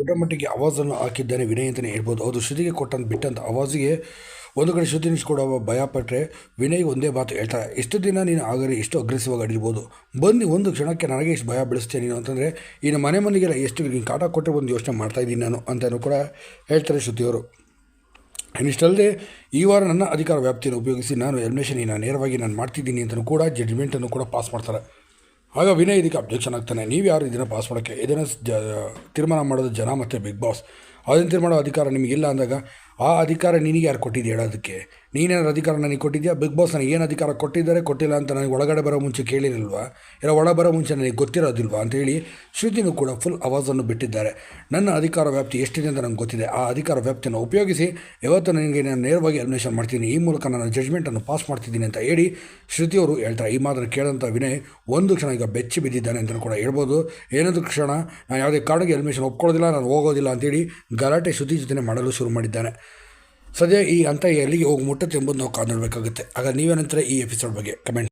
ದೊಡ್ಡ ಮಟ್ಟಿಗೆ ಆವಾಜನ್ನು ಹಾಕಿದ್ದಾನೆ ವಿನಯ್ ಅಂತಲೇ ಹೇಳ್ಬೋದು. ಹೌದು, ಶ್ರುತಿಗೆ ಕೊಟ್ಟಂತ ಬಿಟ್ಟಂತ ಆವಾಜಿಗೆ ಒಂದು ಕಡೆ ಶ್ರುತಿ ನಿಲ್ಸ್ಕೊಡುವ ಭಯಪಟ್ಟರೆ ವಿನಯ್ ಒಂದೇ ಮಾತು ಹೇಳ್ತಾರೆ ಇಷ್ಟು ದಿನ ನೀನು ಆಗಲಿ, ಇಷ್ಟು ಅಗ್ರೆಸಿವ್ ಆಗಿ ಬಂದು ಒಂದು ಕ್ಷಣಕ್ಕೆ ನನಗೆ ಇಷ್ಟು ಭಯ ಬೆಳೆಸ್ತೇನೆ ನೀನು ಅಂತಂದರೆ ಇನ್ನು ಮನೆ ಮಂದಿಗೆಲ್ಲ ಎಷ್ಟು ನೀನು ಕಾಟ ಕೊಟ್ಟರೆ ಒಂದು ಯೋಚನೆ ಮಾಡ್ತಾ ಇದ್ದೀನಿ ನಾನು ಅಂತಲೂ ಕೂಡ ಹೇಳ್ತಾರೆ ಶ್ರುತಿಯವರು. ಇನ್ನಿಷ್ಟಲ್ಲದೆ ಈ ವಾರ ನನ್ನ ಅಧಿಕಾರ ವ್ಯಾಪ್ತಿಯನ್ನು ಉಪಯೋಗಿಸಿ ನಾನು ಎಲಿಮಿನೇಷನ್ ನಾನು ನೇರವಾಗಿ ನಾನು ಮಾಡ್ತಿದ್ದೀನಿ ಅಂತಲೂ ಕೂಡ ಜಡ್ಜ್ಮೆಂಟನ್ನು ಕೂಡ ಪಾಸ್ ಮಾಡ್ತಾರೆ. ಆಗ ವಿನಯ್ ಇದಕ್ಕೆ ಅಬ್ಜೆಕ್ಷನ್ ಆಗ್ತಾನೆ. ನೀವು ಯಾರು? ಇದನ್ನು ಪಾಸ್ ಮಾಡೋಕ್ಕೆ? ಇದನ್ನು ಜ, ತೀರ್ಮಾನ ಮಾಡೋದು ಜನ ಮತ್ತು ಬಿಗ್ ಬಾಸ್. ಅದನ್ನು ತೀರ್ಮಾನ ಅಧಿಕಾರ ನಿಮಗಿಲ್ಲ ಅಂದಾಗ ಆ ಅಧಿಕಾರ ನಿನಗೆ ಯಾರು ಕೊಟ್ಟಿದ್ದು ಹೇಳೋದಕ್ಕೆ? ನೀನೇನಾದ್ರು ಅಧಿಕಾರ ನನಗೆ ಕೊಟ್ಟಿದ್ಯಾ? ಬಿಗ್ ಬಾಸ್ ನನಗೆ ಏನು ಅಧಿಕಾರ ಕೊಟ್ಟಿದ್ದಾರೆ? ಕೊಟ್ಟಿಲ್ಲ ಅಂತ ನನಗೆ ಒಳಗಡೆ ಬರೋ ಮುಂಚೆ ಕೇಳಿರಲ್ವಾ? ಇಲ್ಲ ಒಳ ಬರೋ ಮುಂಚೆ ನನಗೆ ಗೊತ್ತಿರೋದಿಲ್ವಾ ಅಂತೇಳಿ ಶ್ರುತಿನೂ ಕೂಡ ಫುಲ್ ಆವಾಜನ್ನು ಬಿಟ್ಟಿದ್ದಾರೆ. ನನ್ನ ಅಧಿಕಾರ ವ್ಯಾಪ್ತಿ ಎಷ್ಟಿದೆ ಅಂತ ನನಗೆ ಗೊತ್ತಿದೆ. ಆ ಅಧಿಕಾರ ವ್ಯಾಪ್ತಿಯನ್ನು ಉಪಯೋಗಿಸಿ ಇವತ್ತು ನನಗೆ ನಾನು ನೇರವಾಗಿ ಎಲಿಮಿನೇಷನ್ ಮಾಡ್ತೀನಿ. ಈ ಮೂಲಕ ನಾನು ಜಡ್ಜ್ಮೆಂಟನ್ನು ಪಾಸ್ ಮಾಡ್ತಿದ್ದೀನಿ ಅಂತ ಹೇಳಿ ಶ್ರುತಿಯವರು ಹೇಳ್ತಾರೆ. ಈ ಮಾತನ್ನು ಕೇಳಿದಂಥ ವಿನಯ್ ಒಂದು ಕ್ಷಣ ಈಗ ಬೆಚ್ಚಿ ಬಿದ್ದಿದ್ದಾನೆ ಅಂತಲೂ ಕೂಡ ಹೇಳ್ಬೋದು. ಏನಾದರೂ ಕ್ಷಣ ನಾನು ಯಾವುದೇ ಕಾರಣಕ್ಕೆ ಎಲಿಮಿನೇಷನ್ ಒಪ್ಕೊಳ್ಳೋದಿಲ್ಲ, ನಾನು ಹೋಗೋದಿಲ್ಲ ಅಂತೇಳಿ ಗಲಾಟೆ ಶ್ರುತಿ ಜೊತೆ ಮಾಡಲು ಶುರು ಮಾಡಿದ್ದಾನೆ. ಸದ್ಯ ಈ ಹಂತ ಎಲ್ಲಿಗೆ ಹೋಗಿ ಮುಟ್ಟುತ್ತೆ ಎಂಬುದು ನಾವು ಕಾಣಬೇಕಾಗುತ್ತೆ ಆಗ ನೀವೇನಂತಾರೆ ಈ ಎಪಿಸೋಡ್ ಬಗ್ಗೆ? ಕಮೆಂಟ್